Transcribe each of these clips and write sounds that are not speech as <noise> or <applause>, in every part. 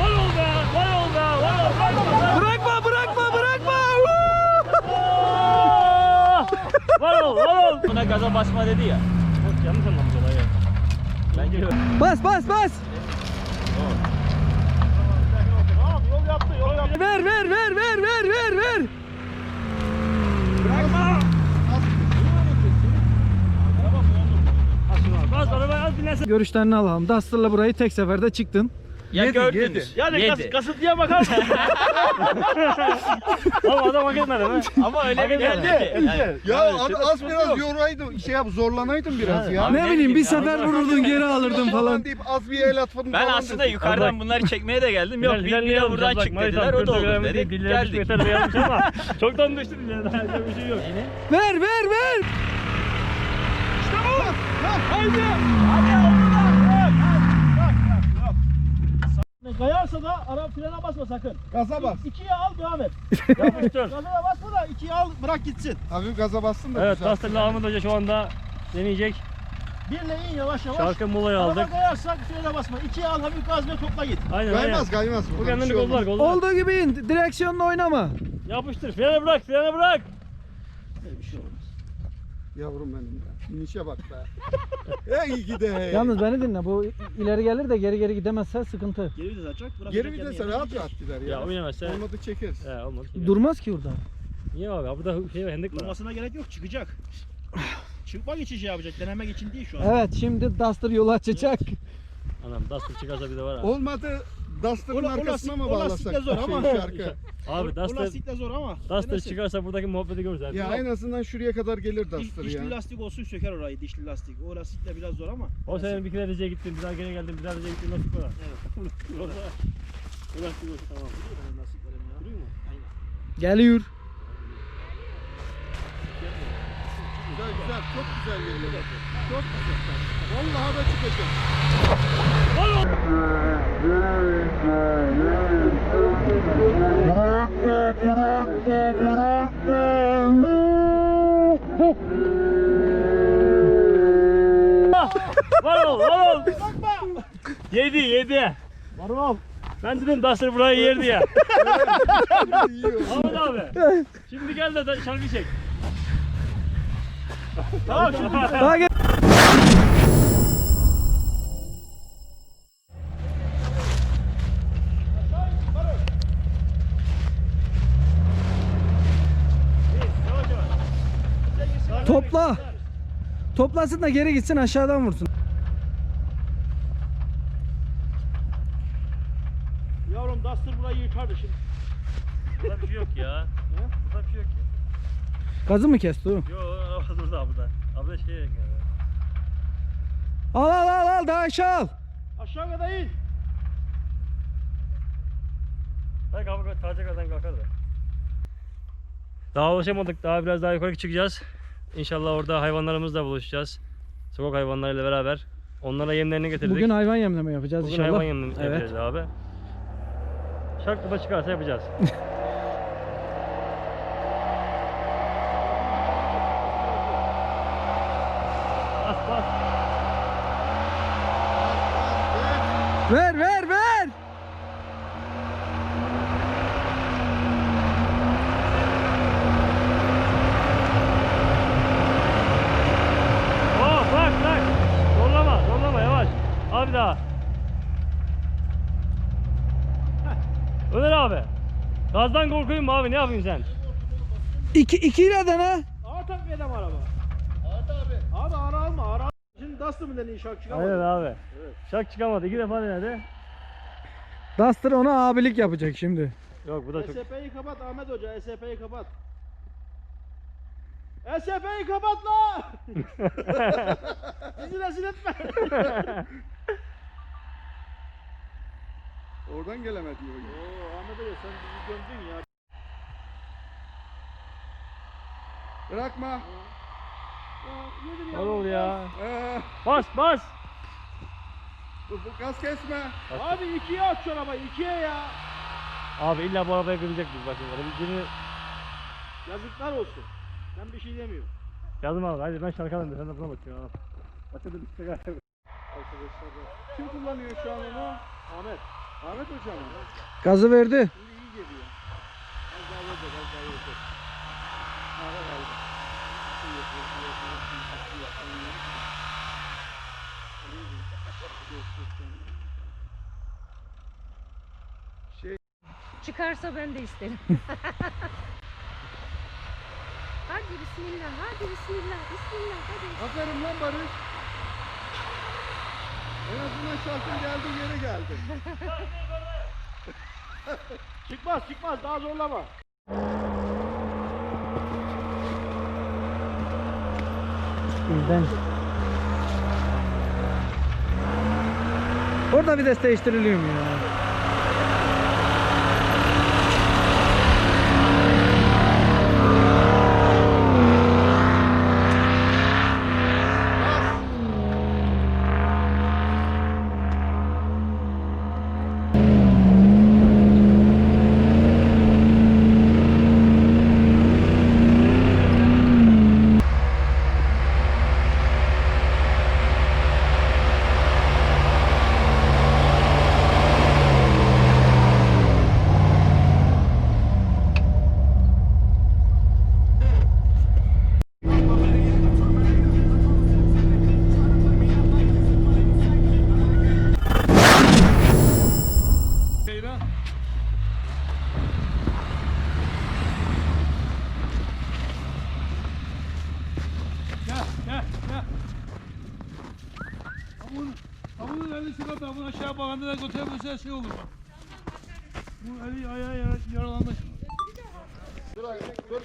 Var ol be, var ol be, var ol. Bırakma, Bırakma bırakma var ol, var ol. Buna gaza basma dedi ya. Çok yanlış anlamış olayı. Bence öyle. Bas bas bas. Yol yaptı, yol yaptı. Ver ver ver ver ver ver ver. Bırakma. Görüşlerini alalım. Duster'la burayı tek seferde çıktın. Ya Yedi, gördünüz. yedi. Yani kas, kasıntıya bakar mısın? <laughs> Ama adam hak etmedi mi? Ama öyle bir geldi. Ya abi az biraz yoraydım, şey yap zorlanaydım biraz ya. Abi ne bileyim bir sefer vururdun geri alırdın falan. deyip az bir el atmadım Ben falan aslında dedim. yukarıdan bunları çekmeye de geldim. Yok bir, bir de buradan çık dediler. O da olur dedik. Geldik. ama <laughs> çoktan düştü. Daha <laughs> bir şey yok. Ver ver ver. Kayarsa da ara frene basma sakın. Gaza bas. İkiye al devam et. <laughs> Yapıştır. Gaza da basma da ikiye al bırak gitsin. Hafif gaza bassın da Evet güzel. Duster'la Ahmet Hoca şu anda deneyecek. Birle in yavaş yavaş. Şarkı molayı Araba aldık. kayarsak frene basma. İkiye al hafif gaz ve topla git. Aynen aynen. Kaymaz kaymaz. Bu bir kendini şey olmaz. kollar kollar. Olduğu gibi in. Direksiyonla oynama. Yapıştır. Frene bırak frene bırak. Yavrum benim ya. İnişe bak be. <laughs> Ey gide. Yalnız beni dinle. Bu ileri gelir de geri geri gidemezse sıkıntı. Geri vites açacak. bırakacak Geri kendi vitese yerine rahat gidecek. rahat gider ya. Ya oynamazsa. Olmadı çekeriz. He olmaz. Durmaz ki orada. Niye abi? Burada şey var hendek var. Durmasına gerek yok çıkacak. Çıkmak için şey yapacak. Denemek için değil şu an. Evet şimdi Duster yolu açacak. Anam Duster çıkarsa bir de var ha. Olmadı Duster'ın O- o arkasına mı o bağlasak? lastikle zor ama. Şey, şarkı. <laughs> Abi o, o Duster, lastikle zor ama. Duster çıkarsa buradaki muhabbeti görürüz abi. Ya en azından şuraya kadar gelir Diş- Duster dişli ya. lastik olsun söker orayı dişli lastik. O lastikle biraz zor ama. O senin bir kere Rize'ye gittin, bir daha geri geldin, bir daha Rize'ye gittin nasıl kolay? Evet. <laughs> Bu lastik olsun tamam. Duruyor mu? Aynen. Geliyor. Güzel güzel çok güzel geliyor. Çok güzel. Vallahi da çıkacak. Var ol, var ol. Yedi, yedi. Var ol. Ben dedim Duster burayı yer diye. Yiyor. Ahmet abi. Şimdi gel de şarkı çek. tamam şimdi. Daha gel. Topla. Toplasın da geri gitsin aşağıdan vursun. Yavrum Duster burayı yıkardı şimdi. Burada bir şey yok ya. Burada bir şey yok ya. Gazı mı kesti o? Yo, burada abi da. Abi da şey yani. Al al al al daha aşağı al. Aşağı kadar in. Belki abi Tarcaka'dan kalkar da. Daha ulaşamadık. Daha biraz daha yukarı çıkacağız. İnşallah orada hayvanlarımızla buluşacağız. Sokak hayvanlarıyla beraber. Onlara yemlerini getirdik. Bugün hayvan yemleme yapacağız Bugün inşallah. hayvan yemini Evet. yapacağız abi. Şarkıda çıkarsa yapacağız. <laughs> bas bas. Ver ver ver. Oh bak bak. Zorlama zorlama yavaş. Abi daha. Ömer abi. Gazdan korkuyum mu abi ne yapayım sen? İki, ikiyle dene. Ağır takviye de mi araba? Ağır abi. Abi ağır alma ağır alma. Şimdi Duster mı deneyin şarkı çıkamadı. Aynen abi. Şak çıkamadı. İki defa denedi. Duster ona abilik yapacak şimdi. Yok bu da çok. SP'yi kapat Ahmet Hoca SP'yi kapat. SP'yi kapat la! <laughs> Bizi rezil etme. <laughs> Oradan gelemedi. o. Oo Ahmet Hoca sen bizi gömdün ya. Bırakma. Ya, ya? Ne oldu ya? Ee, Bas bas. bu, bu gaz kesme. Abi ikiye aç şu arabayı ikiye ya. Abi illa bu arabaya girecek biz bakın. Böyle birini Yazıklar olsun. Ben bir şey demiyorum. yazdım abi. Hadi ben şarkı alayım da sen de buna bakıyorsun. Al. Başka da bir şey. Kim kullanıyor şu an onu? Ahmet. Ahmet Hoca mı? Gazı verdi. Şimdi iyi geliyor. Az daha verecek, az daha verecek. Ara kaldı. Şey, Çıkarsa ben de isterim. <laughs> hadi bismillah, hadi bismillah, bismillah, hadi. aferin lan Barış. En azından şarkın geldiği yere geldi. <laughs> Çıkmaz çıkmaz daha zorlama. Bizden. Orada vites değiştiriliyor mu ya? Çıkart da bunu aşağı bakanda da götürebilirse şey olur bak. Bu eli ayağı yara, yaralanmış. Abi abi dur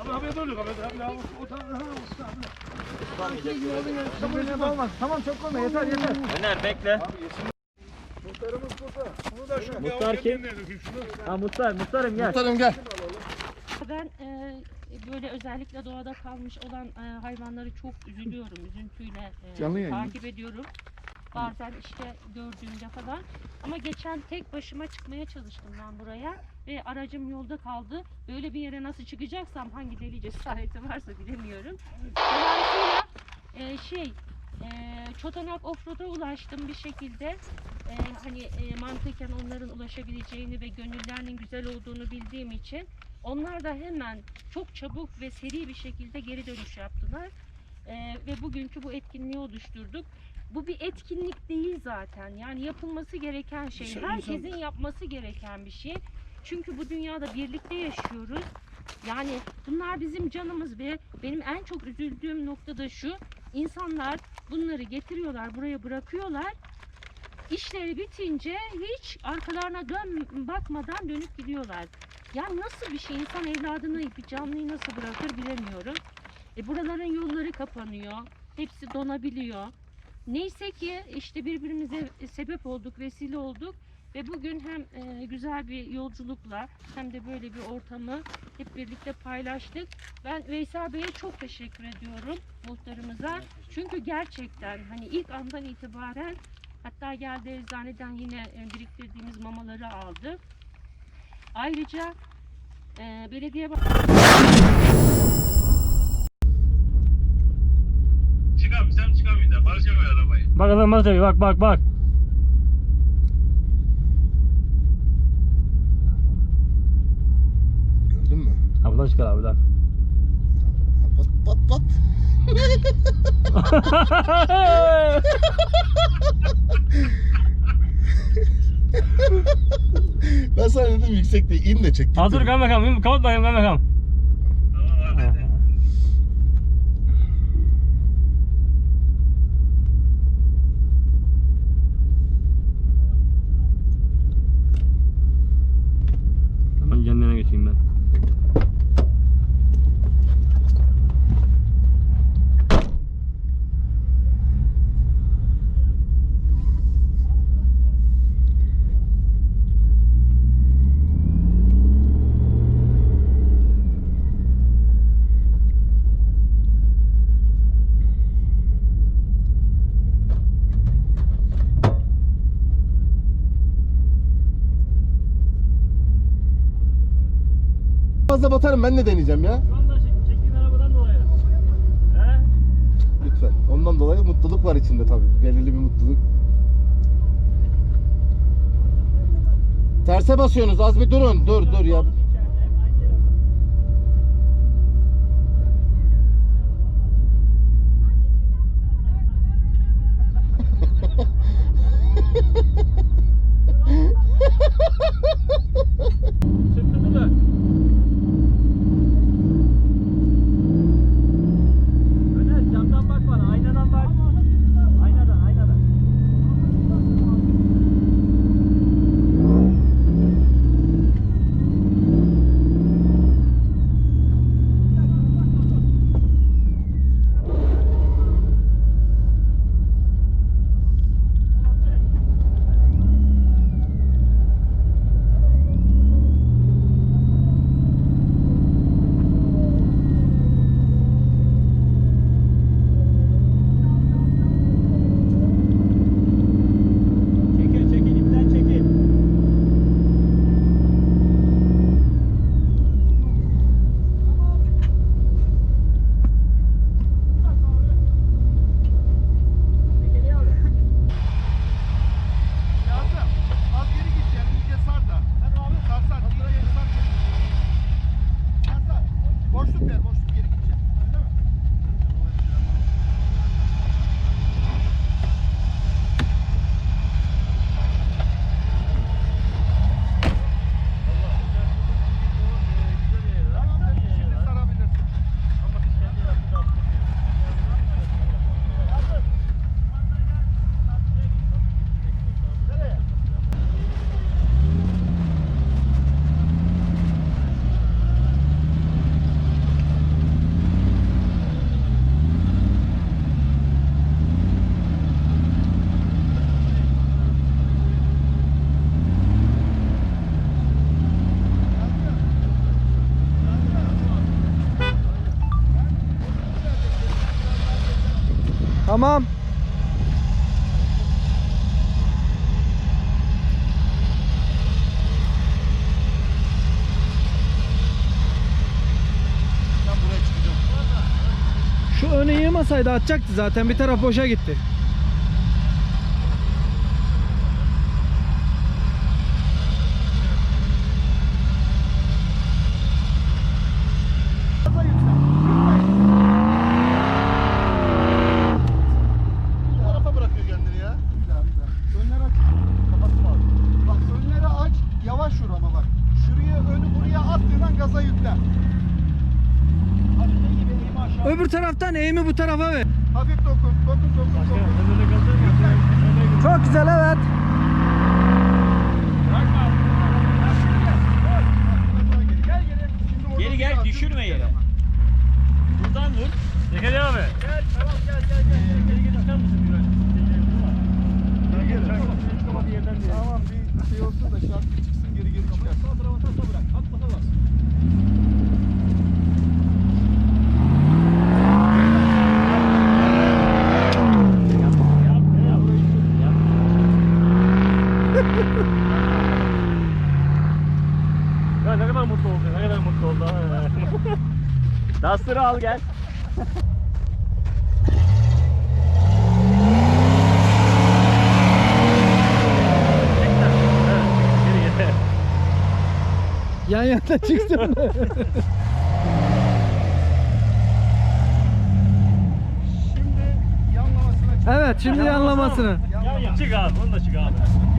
abi abi abi o tarafa Olmaz. Tamam çok koyma yeter yeter. Öner bekle. Muhtarımız burada. Bunu da şu Muhtar kim? Ha Muhtar, Muhtarım gel. Muhtarım gel. Ben e, böyle özellikle doğada kalmış olan e, hayvanları çok üzülüyorum, üzüntüyle e, takip ediyorum. Bazen işte gördüğümde falan. Ama geçen tek başıma çıkmaya çalıştım ben buraya ve aracım yolda kaldı. Böyle bir yere nasıl çıkacaksam hangi deli cesareti varsa bilemiyorum. Dolayısıyla e, şey e, Çotanak Offroad'a ulaştım bir şekilde. E, hani e, mantıken onların ulaşabileceğini ve gönüllerinin güzel olduğunu bildiğim için onlar da hemen çok çabuk ve seri bir şekilde geri dönüş yaptılar. E, ve bugünkü bu etkinliği oluşturduk. Bu bir etkinlik değil zaten. Yani yapılması gereken şey. Şey, Herkesin yapması gereken bir şey. Çünkü bu dünyada birlikte yaşıyoruz. Yani bunlar bizim canımız ve benim en çok üzüldüğüm nokta da şu. İnsanlar bunları getiriyorlar, buraya bırakıyorlar. İşleri bitince hiç arkalarına dön bakmadan dönüp gidiyorlar. Yani nasıl bir şey insan evladını bir canlıyı nasıl bırakır bilemiyorum. E buraların yolları kapanıyor. Hepsi donabiliyor. Neyse ki işte birbirimize sebep olduk, vesile olduk ve bugün hem e, güzel bir yolculukla hem de böyle bir ortamı hep birlikte paylaştık. Ben Veysel Bey'e çok teşekkür ediyorum muhtarımıza. Çünkü gerçekten hani ilk andan itibaren hatta geldi eczaneden yine e, biriktirdiğimiz mamaları aldı. Ayrıca e, belediye Çıkarsam Bak adam bak tabii bak bak bak. Gördün mü? Ha buradan çıkar abi buradan. Pat pat pat. <laughs> Ben sana dedim yüksekte in de çek. Hazır kaymakam. Kapat bakayım kaymakam. Hemen fazla batarım ben de deneyeceğim ya. Şu anda çek- çektiğin arabadan dolayı. He? Lütfen. Ondan dolayı mutluluk var içinde tabii. Belirli bir mutluluk. Terse basıyorsunuz. Az bir durun. Dur dur ya. süper. Önü yığmasaydı atacaktı zaten. Bir taraf boşa gitti. Bu tarafa bırakıyor kendini ya. Bir daha bir daha. Önleri aç. Kapattım abi. Bak önleri aç. Yavaş vur ama bak. Şuraya önü buraya attığın an gaza yükle. Hadi ne gibi eğimi aşağı. Öbür taraftan eğimi bu tarafa ver. Hafif dokun. Dokun dokun dokun. Kalacak mı? Lütfen. Çok güzel evet. Gel geri. Gel düşürme yere. Buradan vur. Zekeriya abi. Gel tamam gel gel gel. Geri geri çıkar mısın bir Geri geri. Tamam bir yerden bir Tamam bir şey olsun da şarkı çıksın geri geri çıkar. Sağ tarafa sağ bırak. At bakalım. Ya ne kadar mutlu oldu. <laughs> Duster'ı al gel. Yan yana çıksın. Şimdi yanlamasına çık. evet şimdi yanlamasını. Yanlamasına. Çık abi, onu da çık abi.